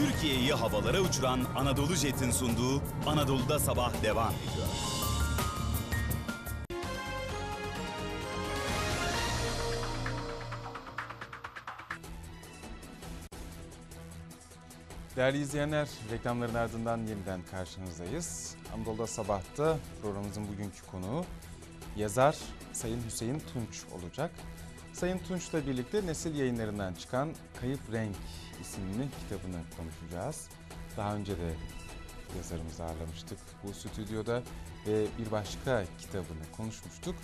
Türkiye'yi havalara uçuran Anadolu Jet'in sunduğu Anadolu'da Sabah devam ediyor. Değerli izleyenler, reklamların ardından yeniden karşınızdayız. Anadolu'da Sabah'ta programımızın bugünkü konuğu yazar Sayın Hüseyin Tunç olacak. Sayın Tunç'la birlikte Nesil yayınlarından çıkan Kayıp Renk isimli kitabını konuşacağız. Daha önce de yazarımızı ağırlamıştık bu stüdyoda ve bir başka kitabını konuşmuştuk.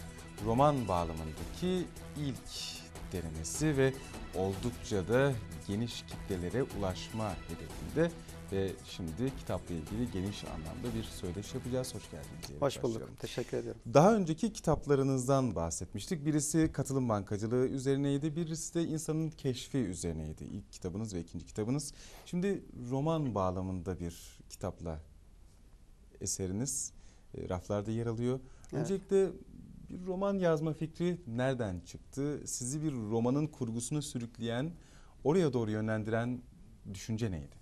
Roman bağlamındaki ilk denemesi ve oldukça da geniş kitlelere ulaşma hedefinde ve şimdi kitapla ilgili geniş anlamda bir söyleşi yapacağız. Hoş geldiniz. Hoş bulduk. başlayalım. Teşekkür ederim. Daha önceki kitaplarınızdan bahsetmiştik. Birisi katılım bankacılığı üzerineydi, birisi de insanın keşfi üzerineydi. İlk kitabınız ve ikinci kitabınız. Şimdi roman bağlamında bir kitapla eseriniz e, raflarda yer alıyor. Evet. Öncelikle bir roman yazma fikri nereden çıktı? Sizi bir romanın kurgusunu sürükleyen, oraya doğru yönlendiren düşünce neydi?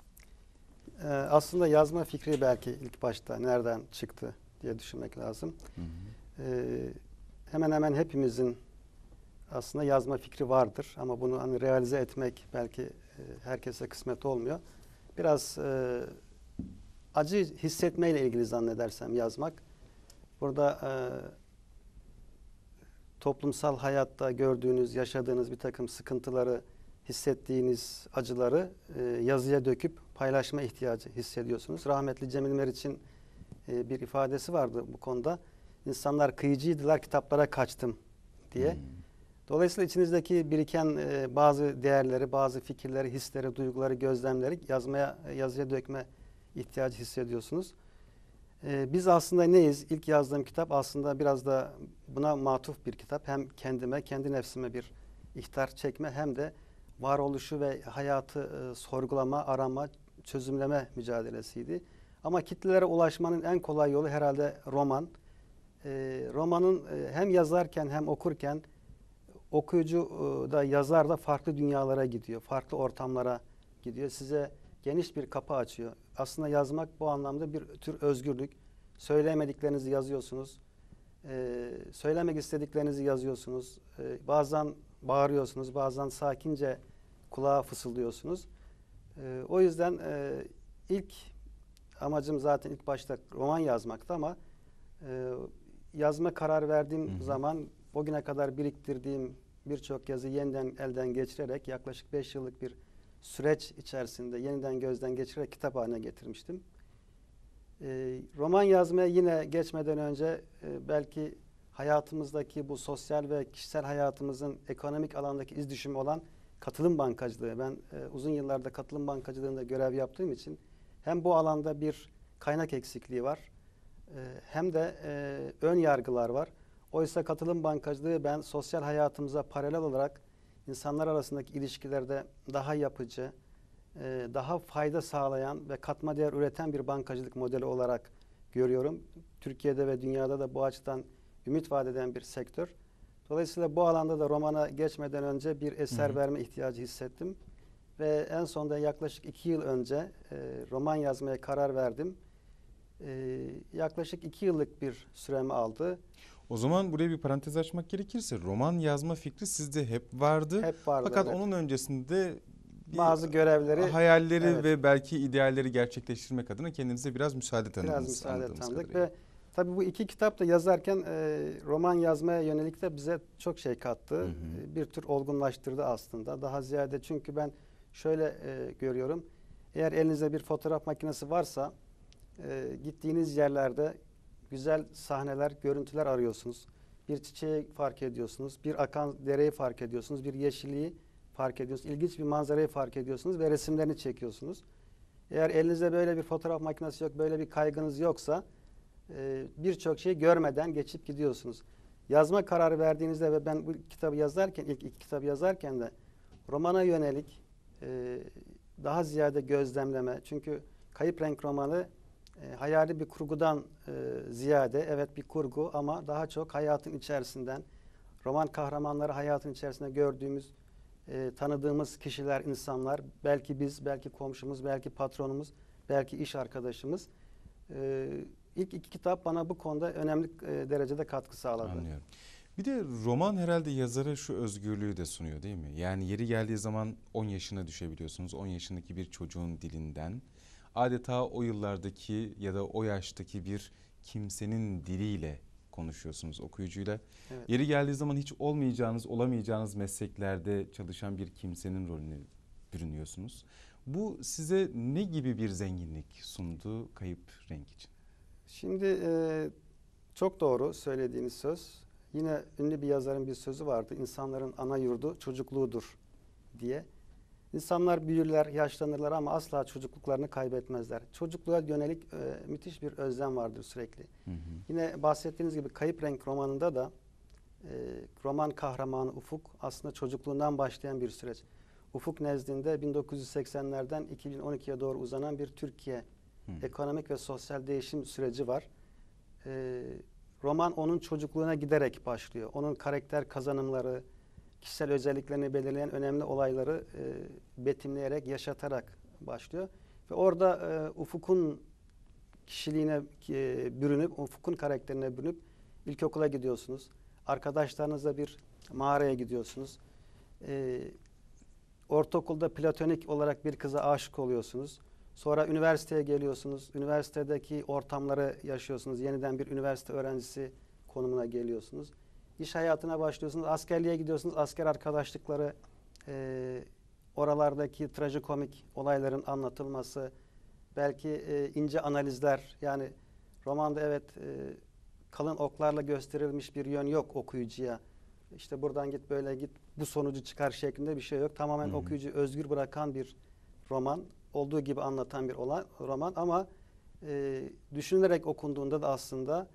Ee, aslında yazma fikri belki ilk başta nereden çıktı diye düşünmek lazım. Ee, hemen hemen hepimizin aslında yazma fikri vardır ama bunu hani realize etmek belki e, herkese kısmet olmuyor. Biraz e, acı hissetmeyle ilgili zannedersem yazmak. Burada e, toplumsal hayatta gördüğünüz, yaşadığınız bir takım sıkıntıları, hissettiğiniz acıları e, yazıya döküp paylaşma ihtiyacı hissediyorsunuz. Rahmetli Cemil Meriç'in e, bir ifadesi vardı bu konuda. İnsanlar kıyıcıydılar, kitaplara kaçtım diye. Dolayısıyla içinizdeki biriken e, bazı değerleri, bazı fikirleri, hisleri, duyguları, gözlemleri yazmaya, yazıya dökme ihtiyacı hissediyorsunuz. E, biz aslında neyiz? İlk yazdığım kitap aslında biraz da buna matuf bir kitap. Hem kendime, kendi nefsime bir ihtar çekme hem de varoluşu ve hayatı e, sorgulama, arama, çözümleme mücadelesiydi. Ama kitlelere ulaşmanın en kolay yolu herhalde roman. E, romanın hem yazarken hem okurken okuyucu e, da yazar da farklı dünyalara gidiyor, farklı ortamlara gidiyor. Size geniş bir kapı açıyor. Aslında yazmak bu anlamda bir tür özgürlük. Söylemediklerinizi yazıyorsunuz. E, söylemek istediklerinizi yazıyorsunuz. E, bazen bağırıyorsunuz, bazen sakince kulağa fısıldıyorsunuz. E, o yüzden e, ilk amacım zaten ilk başta roman yazmaktı ama e, yazma karar verdiğim Hı hı. zaman bugüne kadar biriktirdiğim birçok yazı yeniden elden geçirerek yaklaşık 5 yıllık bir süreç içerisinde yeniden gözden geçirerek kitap haline getirmiştim. E, roman yazmaya yine geçmeden önce e, belki hayatımızdaki bu sosyal ve kişisel hayatımızın ekonomik alandaki iz düşümü olan katılım bankacılığı. Ben e, uzun yıllarda katılım bankacılığında görev yaptığım için hem bu alanda bir kaynak eksikliği var e, hem de e, ön yargılar var. Oysa katılım bankacılığı ben sosyal hayatımıza paralel olarak insanlar arasındaki ilişkilerde daha yapıcı, e, daha fayda sağlayan ve katma değer üreten bir bankacılık modeli olarak görüyorum. Türkiye'de ve dünyada da bu açıdan ümit vaat eden bir sektör. Dolayısıyla bu alanda da romana geçmeden önce bir eser Hı hı. verme ihtiyacı hissettim. Ve en sonunda yaklaşık iki yıl önce e, roman yazmaya karar verdim. E, yaklaşık iki yıllık bir süremi aldı. O zaman buraya bir parantez açmak gerekirse roman yazma fikri sizde hep vardı. Hep vardı. Fakat evet. onun öncesinde bazı görevleri hayalleri evet. ve belki idealleri gerçekleştirmek adına kendinize biraz müsaade tanıdınız. biraz müsaade tanıdık ve tabii bu iki kitap da yazarken e, roman yazmaya yönelik de bize çok şey kattı. Hı hı. E, Bir tür olgunlaştırdı aslında. Daha ziyade çünkü ben şöyle e, görüyorum. Eğer elinizde bir fotoğraf makinesi varsa e, gittiğiniz yerlerde güzel sahneler, görüntüler arıyorsunuz. Bir çiçeği fark ediyorsunuz, bir akan dereyi fark ediyorsunuz, bir yeşilliği fark ediyorsunuz, ilginç bir manzarayı fark ediyorsunuz ve resimlerini çekiyorsunuz. Eğer elinizde böyle bir fotoğraf makinesi yok, böyle bir kaygınız yoksa e, birçok şeyi görmeden geçip gidiyorsunuz. Yazma kararı verdiğinizde ve ben bu kitabı yazarken, ilk iki kitabı yazarken de romana yönelik e, daha ziyade gözlemleme. Çünkü Kayıp Renk romanı e, hayali bir kurgudan e, ziyade, evet bir kurgu ama daha çok hayatın içerisinden, roman kahramanları hayatın içerisinde gördüğümüz e, tanıdığımız kişiler, insanlar, belki biz, belki komşumuz, belki patronumuz, belki iş arkadaşımız. E, ilk iki kitap bana bu konuda önemli e, derecede katkı sağladı. Anlıyorum. Bir de roman herhalde yazara şu özgürlüğü de sunuyor değil mi? Yani yeri geldiği zaman 10 yaşına düşebiliyorsunuz. 10 yaşındaki bir çocuğun dilinden adeta o yıllardaki ya da o yaştaki bir kimsenin diliyle konuşuyorsunuz okuyucuyla. Evet. Yeri geldiği zaman hiç olmayacağınız, olamayacağınız mesleklerde çalışan bir kimsenin rolüne bürünüyorsunuz. Bu size ne gibi bir zenginlik sundu kayıp renk için? Şimdi e, çok doğru söylediğiniz söz. Yine ünlü bir yazarın bir sözü vardı. İnsanların ana yurdu çocukluğudur diye. İnsanlar büyürler, yaşlanırlar ama asla çocukluklarını kaybetmezler. Çocukluğa yönelik e, müthiş bir özlem vardır sürekli. Hı hı. Yine bahsettiğiniz gibi Kayıp Renk romanında da e, roman kahramanı Ufuk aslında çocukluğundan başlayan bir süreç. Ufuk nezdinde 1980'lerden 2012'ye doğru uzanan bir Türkiye Hı. ekonomik ve sosyal değişim süreci var. E, roman onun çocukluğuna giderek başlıyor. Onun karakter kazanımları, kişisel özelliklerini belirleyen önemli olayları e, betimleyerek, yaşatarak başlıyor. Ve orada e, Ufuk'un kişiliğine e, bürünüp, Ufuk'un karakterine bürünüp ilkokula gidiyorsunuz. Arkadaşlarınızla bir mağaraya gidiyorsunuz. E, ortaokulda platonik olarak bir kıza aşık oluyorsunuz. Sonra üniversiteye geliyorsunuz. Üniversitedeki ortamları yaşıyorsunuz. Yeniden bir üniversite öğrencisi konumuna geliyorsunuz. İş hayatına başlıyorsunuz. Askerliğe gidiyorsunuz. Asker arkadaşlıkları, e, oralardaki trajikomik olayların anlatılması, belki e, ince analizler. Yani romanda evet e, kalın oklarla gösterilmiş bir yön yok okuyucuya. İşte buradan git böyle git bu sonucu çıkar şeklinde bir şey yok. Tamamen Hı hı. okuyucu özgür bırakan bir roman. Olduğu gibi anlatan bir olay, roman ama e, düşünülerek okunduğunda da aslında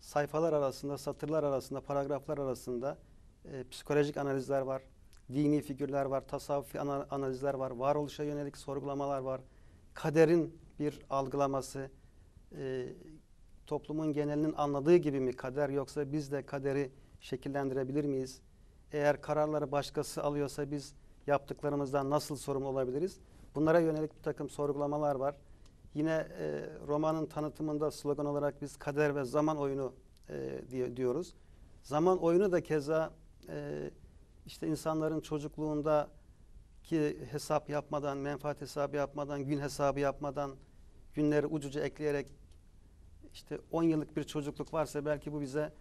sayfalar arasında, satırlar arasında, paragraflar arasında e, psikolojik analizler var, dini figürler var, tasavvufi ana- analizler var, varoluşa yönelik sorgulamalar var, kaderin bir algılaması, e, toplumun genelinin anladığı gibi mi kader yoksa biz de kaderi şekillendirebilir miyiz? Eğer kararları başkası alıyorsa biz yaptıklarımızdan nasıl sorumlu olabiliriz? Bunlara yönelik bir takım sorgulamalar var. Yine e, romanın tanıtımında slogan olarak biz kader ve zaman oyunu e, diye diyoruz. Zaman oyunu da keza e, işte insanların çocukluğunda ki hesap yapmadan, menfaat hesabı yapmadan, gün hesabı yapmadan, günleri ucuca ekleyerek işte 10 yıllık bir çocukluk varsa belki bu bize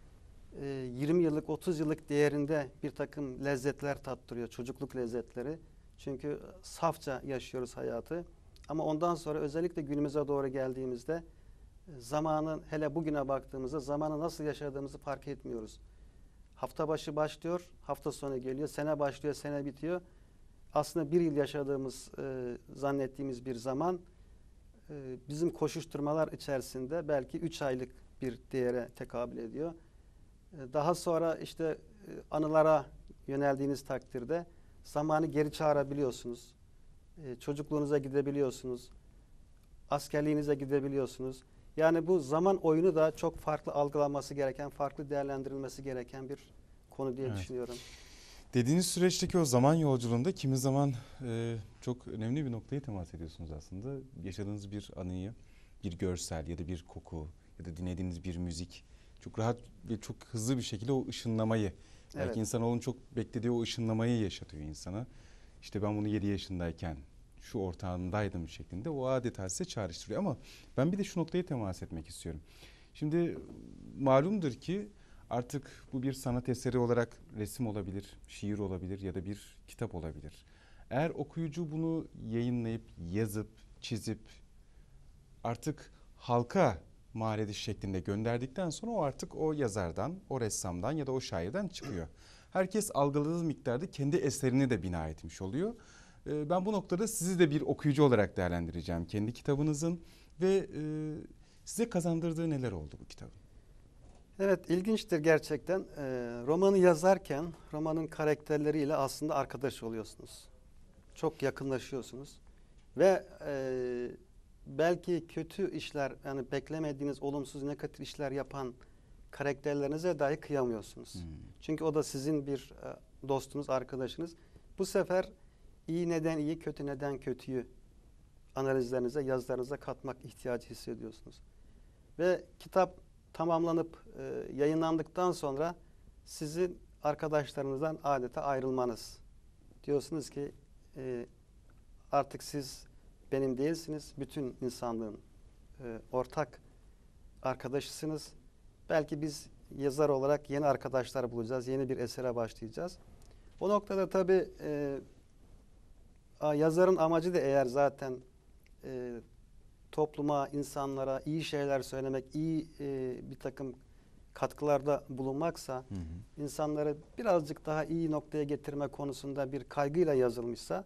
e, 20 yıllık, 30 yıllık değerinde bir takım lezzetler tattırıyor, çocukluk lezzetleri. Çünkü safça yaşıyoruz hayatı. Ama ondan sonra özellikle günümüze doğru geldiğimizde e, zamanın hele bugüne baktığımızda zamanı nasıl yaşadığımızı fark etmiyoruz. Hafta başı başlıyor, hafta sonu geliyor, sene başlıyor, sene bitiyor. Aslında bir yıl yaşadığımız, e, zannettiğimiz bir zaman e, bizim koşuşturmalar içerisinde belki üç aylık bir değere tekabül ediyor. E, daha sonra işte e, anılara yöneldiğiniz takdirde zamanı geri çağırabiliyorsunuz. E, çocukluğunuza gidebiliyorsunuz. Askerliğinize gidebiliyorsunuz. Yani bu zaman oyunu da çok farklı algılanması gereken, farklı değerlendirilmesi gereken bir konu diye Evet. düşünüyorum. Dediğiniz süreçteki o zaman yolculuğunda kimi zaman e, çok önemli bir noktaya temas ediyorsunuz aslında. Yaşadığınız bir anıyı, bir görsel ya da bir koku ya da dinlediğiniz bir müzik çok rahat ve çok hızlı bir şekilde o ışınlamayı, belki Evet. insanoğlunun çok beklediği o ışınlamayı yaşatıyor insana. İşte ben bunu 7 yaşındayken şu ortamdaydım şeklinde o adeta size çağrıştırıyor. Ama ben bir de şu noktaya temas etmek istiyorum. Şimdi malumdur ki artık bu bir sanat eseri olarak resim olabilir, şiir olabilir ya da bir kitap olabilir. Eğer okuyucu bunu yayınlayıp, yazıp, çizip artık halka ediş şeklinde gönderdikten sonra o artık o yazardan, o ressamdan ya da o şairden çıkıyor. Herkes algıladığı miktarda kendi eserini de bina etmiş oluyor. Ee, Ben bu noktada sizi de bir okuyucu olarak değerlendireceğim. Kendi kitabınızın ve e, size kazandırdığı neler oldu bu kitabın? Evet ilginçtir gerçekten. Ee, romanı yazarken romanın karakterleriyle aslında arkadaş oluyorsunuz. Çok yakınlaşıyorsunuz. Ve e, belki kötü işler yani beklemediğiniz olumsuz negatif işler yapan karakterlerinize dahi kıyamıyorsunuz. Hmm. Çünkü o da sizin bir e, dostunuz, arkadaşınız. Bu sefer iyi neden iyi, kötü neden kötüyü analizlerinize, yazılarınıza katmak ihtiyacı hissediyorsunuz. Ve kitap tamamlanıp e, yayınlandıktan sonra sizin arkadaşlarınızdan adeta ayrılmanız. Diyorsunuz ki e, artık siz benim değilsiniz, bütün insanlığın e, ortak arkadaşısınız. Belki biz yazar olarak yeni arkadaşlar bulacağız, yeni bir esere başlayacağız. O noktada tabii e, yazarın amacı da eğer zaten e, topluma, insanlara iyi şeyler söylemek, iyi e, bir takım katkılarda bulunmaksa, Hı hı. insanları birazcık daha iyi noktaya getirme konusunda bir kaygıyla yazılmışsa,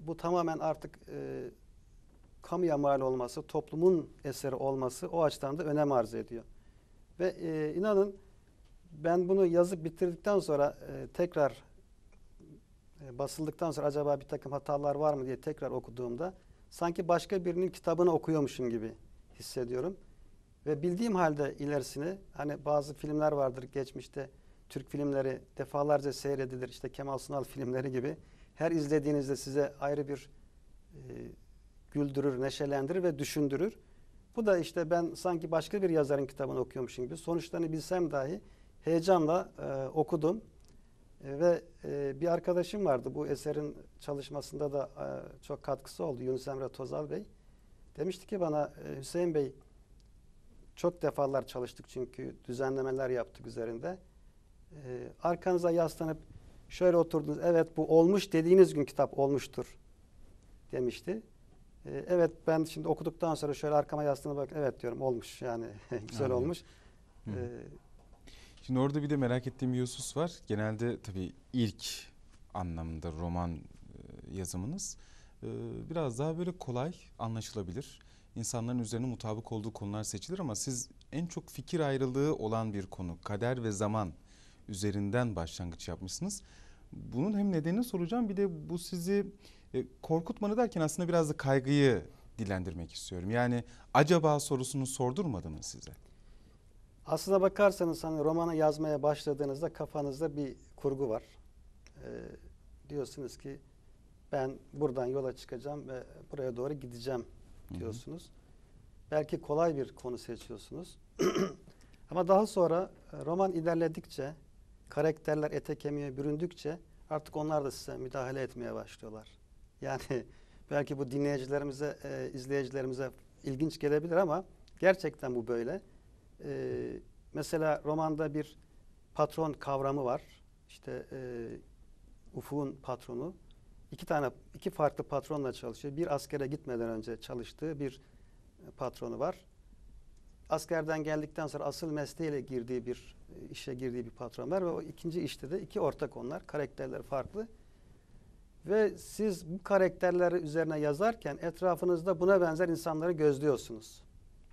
bu tamamen artık e, kamuya mal olması, toplumun eseri olması o açıdan da önem arz ediyor. Ve e, inanın ben bunu yazıp bitirdikten sonra e, tekrar e, basıldıktan sonra acaba bir takım hatalar var mı diye tekrar okuduğumda sanki başka birinin kitabını okuyormuşum gibi hissediyorum. Ve bildiğim halde ilerisini hani bazı filmler vardır geçmişte Türk filmleri defalarca seyredilir işte Kemal Sunal filmleri gibi her izlediğinizde size ayrı bir e, güldürür, neşelendirir ve düşündürür. Bu da işte ben sanki başka bir yazarın kitabını okuyormuşum gibi sonuçlarını bilsem dahi heyecanla e, okudum. E, ve e, bir arkadaşım vardı bu eserin çalışmasında da e, çok katkısı oldu Yunus Emre Tozal Bey. Demişti ki bana e, Hüseyin Bey çok defalar çalıştık çünkü düzenlemeler yaptık üzerinde. E, arkanıza yaslanıp şöyle oturdunuz evet bu olmuş dediğiniz gün kitap olmuştur demişti. E, evet ben şimdi okuduktan sonra şöyle arkama yaslanıp bak evet diyorum olmuş yani güzel Anladım. olmuş. Hı hı. E, Şimdi orada bir de merak ettiğim bir husus var. Genelde tabii ilk anlamda roman e, yazımınız e, biraz daha böyle kolay anlaşılabilir. İnsanların üzerine mutabık olduğu konular seçilir ama siz en çok fikir ayrılığı olan bir konu kader ve zaman üzerinden başlangıç yapmışsınız. Bunun hem nedenini soracağım bir de bu sizi e, korkutmanı derken aslında biraz da kaygıyı dilendirmek istiyorum. Yani acaba sorusunu sordurmadı mı size? Aslına bakarsanız hani romanı yazmaya başladığınızda kafanızda bir kurgu var. Ee, diyorsunuz ki ben buradan yola çıkacağım ve buraya doğru gideceğim Hı hı. diyorsunuz. Belki kolay bir konu seçiyorsunuz. Ama daha sonra e, roman ilerledikçe, karakterler ete kemiğe büründükçe artık onlar da size müdahale etmeye başlıyorlar. Yani belki bu dinleyicilerimize, e, izleyicilerimize ilginç gelebilir ama gerçekten bu böyle. Ee, mesela romanda bir patron kavramı var. İşte e, Ufuk'un patronu. iki tane, iki farklı patronla çalışıyor. Bir askere gitmeden önce çalıştığı bir e, patronu var. Askerden geldikten sonra asıl mesleğiyle girdiği bir e, işe girdiği bir patron var ve o ikinci işte de iki ortak onlar. Karakterleri farklı. Ve siz bu karakterleri üzerine yazarken etrafınızda buna benzer insanları gözlüyorsunuz.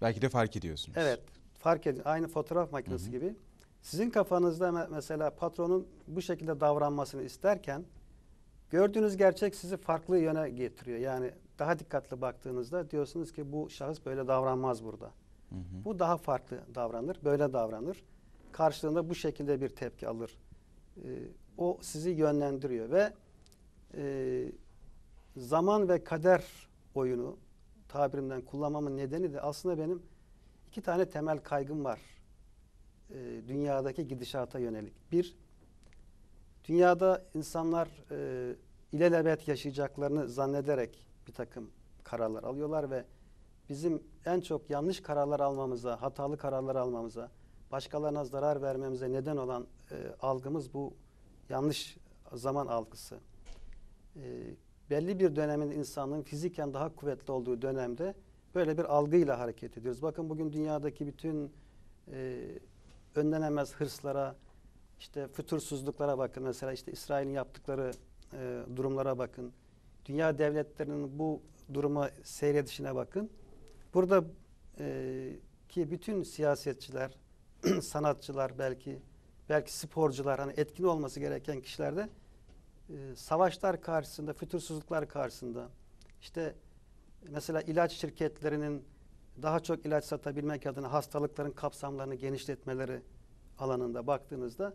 Belki de fark ediyorsunuz. Evet, fark edin. Aynı fotoğraf makinesi Hı hı. gibi. Sizin kafanızda me- mesela patronun bu şekilde davranmasını isterken gördüğünüz gerçek sizi farklı yöne getiriyor. Yani daha dikkatli baktığınızda diyorsunuz ki bu şahıs böyle davranmaz burada. Hı hı. Bu daha farklı davranır, böyle davranır. Karşılığında bu şekilde bir tepki alır. Ee, o sizi yönlendiriyor ve e, zaman ve kader oyunu tabirimden kullanmamın nedeni de aslında benim iki tane temel kaygım var. Ee, dünyadaki gidişata yönelik. Bir, dünyada insanlar e, ilelebet yaşayacaklarını zannederek bir takım kararlar alıyorlar ve bizim en çok yanlış kararlar almamıza, hatalı kararlar almamıza, başkalarına zarar vermemize neden olan e, algımız bu yanlış zaman algısı. E, belli bir dönemin insanlığın fiziken daha kuvvetli olduğu dönemde böyle bir algıyla hareket ediyoruz. Bakın bugün dünyadaki bütün e, önlenemez hırslara, işte fütursuzluklara bakın. Mesela işte İsrail'in yaptıkları e, durumlara bakın. Dünya devletlerinin bu duruma seyredişine bakın. Burada e, ki bütün siyasetçiler, sanatçılar belki, belki sporcular hani etkin olması gereken kişilerde e, savaşlar karşısında, fütursuzluklar karşısında işte mesela ilaç şirketlerinin daha çok ilaç satabilmek adına hastalıkların kapsamlarını genişletmeleri alanında baktığınızda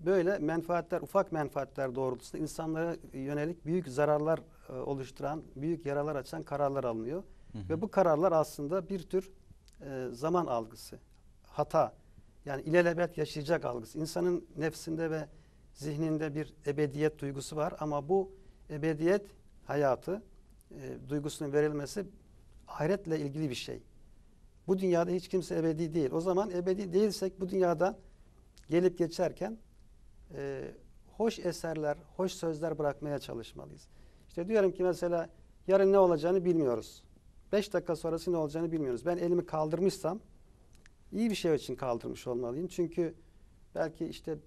böyle menfaatler, ufak menfaatler doğrultusunda insanlara yönelik büyük zararlar e, oluşturan, büyük yaralar açan kararlar alınıyor. Ve bu kararlar aslında bir tür e, zaman algısı, hata. Yani ilelebet yaşayacak algısı. İnsanın nefsinde ve zihninde bir ebediyet duygusu var ama bu ebediyet hayatı e, duygusunun verilmesi ahiretle ilgili bir şey. Bu dünyada hiç kimse ebedi değil. O zaman ebedi değilsek bu dünyada gelip geçerken e, hoş eserler, hoş sözler bırakmaya çalışmalıyız. İşte diyorum ki mesela yarın ne olacağını bilmiyoruz. Beş dakika sonrası ne olacağını bilmiyoruz. Ben elimi kaldırmışsam iyi bir şey için kaldırmış olmalıyım. Çünkü belki işte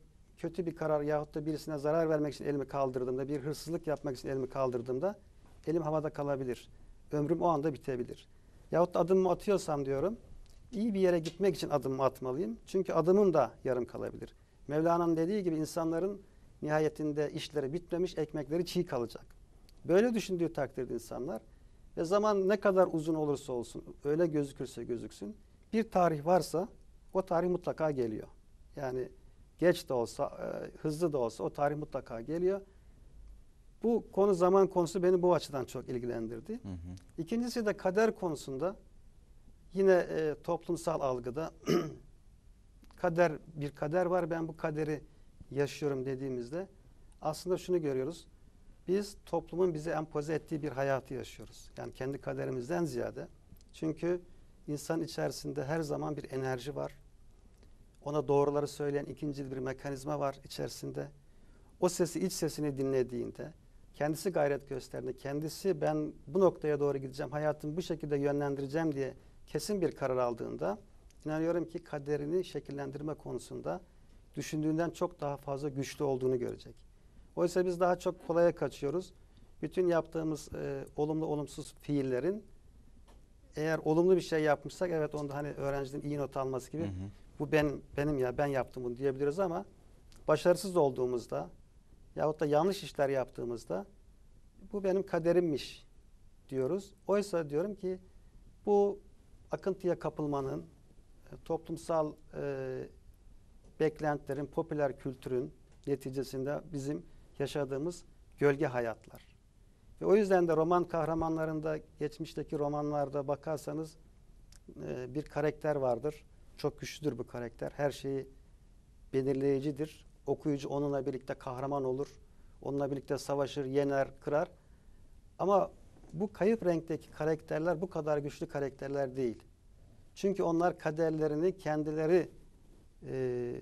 kötü bir karar yahut da birisine zarar vermek için elimi kaldırdığımda, bir hırsızlık yapmak için elimi kaldırdığımda elim havada kalabilir. Ömrüm o anda bitebilir. Yahut adımımı atıyorsam diyorum, iyi bir yere gitmek için adımımı atmalıyım. Çünkü adımım da yarım kalabilir. Mevlana'nın dediği gibi insanların nihayetinde işleri bitmemiş, ekmekleri çiğ kalacak. Böyle düşündüğü takdirde insanlar ve zaman ne kadar uzun olursa olsun, öyle gözükürse gözüksün, bir tarih varsa o tarih mutlaka geliyor. Yani geç de olsa, e, hızlı da olsa o tarih mutlaka geliyor. Bu konu zaman konusu beni bu açıdan çok ilgilendirdi. Hı hı. İkincisi de kader konusunda yine e, toplumsal algıda kader bir kader var ben bu kaderi yaşıyorum dediğimizde aslında şunu görüyoruz. Biz toplumun bize empoze ettiği bir hayatı yaşıyoruz. Yani kendi kaderimizden ziyade. Çünkü insan içerisinde her zaman bir enerji var. Ona doğruları söyleyen ikinci bir mekanizma var içerisinde. O sesi iç sesini dinlediğinde kendisi gayret gösterdiğinde, kendisi ben bu noktaya doğru gideceğim, hayatımı bu şekilde yönlendireceğim diye kesin bir karar aldığında inanıyorum ki kaderini şekillendirme konusunda düşündüğünden çok daha fazla güçlü olduğunu görecek. Oysa biz daha çok kolaya kaçıyoruz. Bütün yaptığımız e, olumlu olumsuz fiillerin eğer olumlu bir şey yapmışsak evet onda hani öğrencinin iyi not alması gibi Hı hı. Bu ben benim ya ben yaptım bunu diyebiliriz ama başarısız olduğumuzda yahut da yanlış işler yaptığımızda bu benim kaderimmiş diyoruz. Oysa diyorum ki bu akıntıya kapılmanın e, toplumsal e, beklentilerin, popüler kültürün neticesinde bizim yaşadığımız gölge hayatlar. Ve o yüzden de roman kahramanlarında, geçmişteki romanlarda bakarsanız e, bir karakter vardır. Çok güçlüdür bu karakter. Her şeyi belirleyicidir. Okuyucu onunla birlikte kahraman olur. Onunla birlikte savaşır, yener, kırar. Ama bu kayıp renkteki karakterler bu kadar güçlü karakterler değil. Çünkü onlar kaderlerini kendileri e,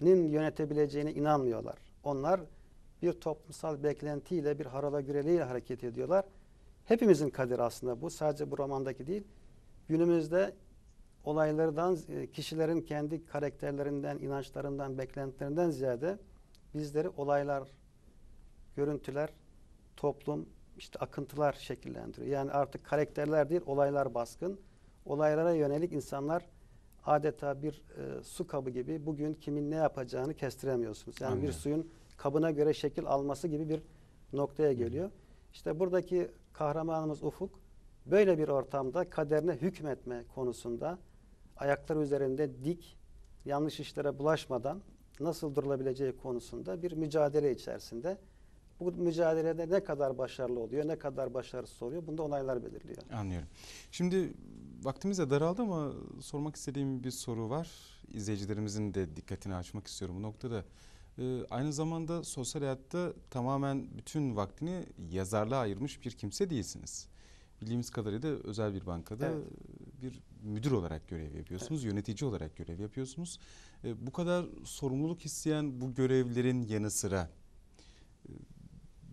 nin yönetebileceğine inanmıyorlar. Onlar bir toplumsal beklentiyle, bir harala güreliyle hareket ediyorlar. Hepimizin kaderi aslında bu. Sadece bu romandaki değil. Günümüzde olaylardan, e, kişilerin kendi karakterlerinden, inançlarından, beklentilerinden ziyade bizleri olaylar, görüntüler, toplum, işte akıntılar şekillendiriyor. Yani artık karakterler değil, olaylar baskın. Olaylara yönelik insanlar adeta bir e, su kabı gibi bugün kimin ne yapacağını kestiremiyorsunuz. Yani Anlıyorum. bir suyun kabına göre şekil alması gibi bir noktaya geliyor. İşte buradaki kahramanımız Ufuk böyle bir ortamda kaderine hükmetme konusunda ayakları üzerinde dik, yanlış işlere bulaşmadan nasıl durulabileceği konusunda bir mücadele içerisinde. Bu mücadelede ne kadar başarılı oluyor, ne kadar başarısız oluyor, bunda onaylar belirliyor. Anlıyorum. Şimdi vaktimiz de daraldı ama sormak istediğim bir soru var. İzleyicilerimizin de dikkatini açmak istiyorum bu noktada. Ee, aynı zamanda sosyal hayatta tamamen bütün vaktini yazarlığa ayırmış bir kimse değilsiniz. Bildiğimiz kadarıyla özel bir bankada Evet. Bir müdür olarak görev yapıyorsunuz, yönetici olarak görev yapıyorsunuz. Ee, bu kadar sorumluluk isteyen bu görevlerin yanı sıra e,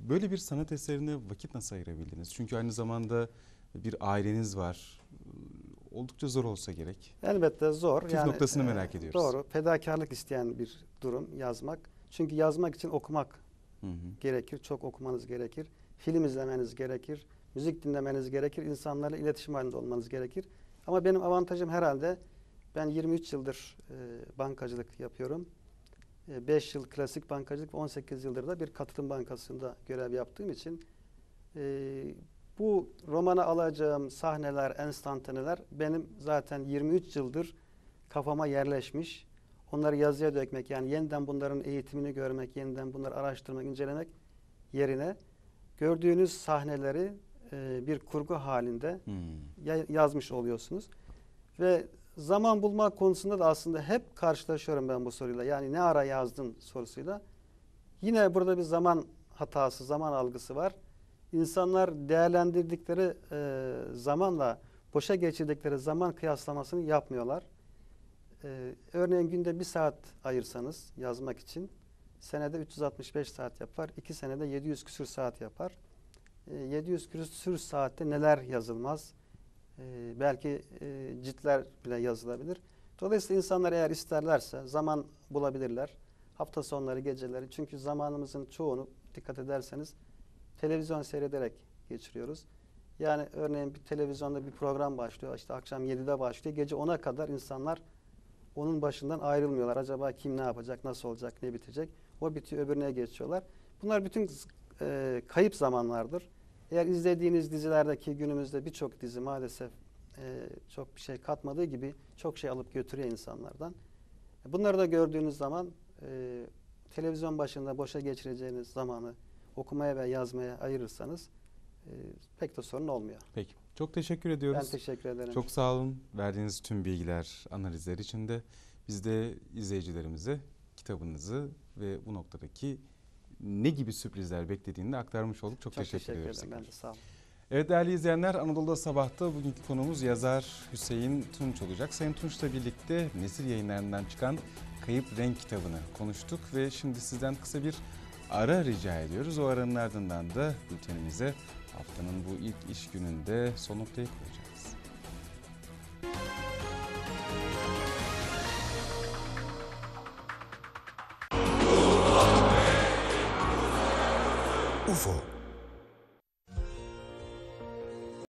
böyle bir sanat eserine vakit nasıl ayırabildiniz? Çünkü aynı zamanda bir aileniz var. Ee, Oldukça zor olsa gerek. Elbette zor. Püf noktasını merak ediyoruz. Doğru. Fedakarlık isteyen bir durum yazmak. Çünkü yazmak için okumak Hı hı. gerekir. Çok okumanız gerekir. Film izlemeniz gerekir. Müzik dinlemeniz gerekir. insanlarla iletişim halinde olmanız gerekir. Ama benim avantajım herhalde ben 23 yıldır e, bankacılık yapıyorum. 5 yıl klasik bankacılık ve 18 yıldır da bir katılım bankasında görev yaptığım için e, bu romana alacağım sahneler, enstantaneler benim zaten 23 yıldır kafama yerleşmiş. onları yazıya dökmek yani yeniden bunların eğitimini görmek, yeniden bunları araştırmak, incelemek yerine gördüğünüz sahneleri e, bir kurgu halinde Hmm. ya- yazmış oluyorsunuz. Ve zaman bulma konusunda da aslında hep karşılaşıyorum ben bu soruyla. Yani ne ara yazdın sorusuyla. Yine burada bir zaman hatası, zaman algısı var. İnsanlar değerlendirdikleri e, zamanla boşa geçirdikleri zaman kıyaslamasını yapmıyorlar. E, örneğin günde bir saat ayırsanız yazmak için senede 365 saat yapar. iki senede 700 küsür saat yapar. E, 700 küsür saatte neler yazılmaz? E, belki e, ciltler bile yazılabilir. Dolayısıyla insanlar eğer isterlerse zaman bulabilirler. Hafta sonları, geceleri. Çünkü zamanımızın çoğunu dikkat ederseniz televizyon seyrederek geçiriyoruz. Yani örneğin bir televizyonda bir program başlıyor. işte akşam 7'de başlıyor. Gece 10'a kadar insanlar onun başından ayrılmıyorlar. Acaba kim ne yapacak, nasıl olacak, ne bitecek? O bitiyor, öbürüne geçiyorlar. Bunlar bütün e, kayıp zamanlardır. Eğer izlediğiniz dizilerdeki günümüzde birçok dizi maalesef e, çok bir şey katmadığı gibi çok şey alıp götürüyor insanlardan. Bunları da gördüğünüz zaman e, televizyon başında boşa geçireceğiniz zamanı okumaya ve yazmaya ayırırsanız e, pek de sorun olmuyor. Peki. Çok teşekkür ediyoruz. Ben teşekkür ederim. Çok sağ olun verdiğiniz tüm bilgiler, analizler için de biz de izleyicilerimize kitabınızı ve bu noktadaki ne gibi sürprizler beklediğini de aktarmış olduk. Çok, Çok teşekkür, teşekkür ederim. Ben de sağ olun. Evet değerli izleyenler Anadolu'da Sabah'ta bugünkü konumuz yazar Hüseyin Tunç olacak. Sayın Tunç'la birlikte Nesil yayınlarından çıkan Kayıp Renk kitabını konuştuk ve şimdi sizden kısa bir ara rica ediyoruz. O aranın ardından da bültenimize haftanın bu ilk iş gününde son noktayı koyacağız. UFO.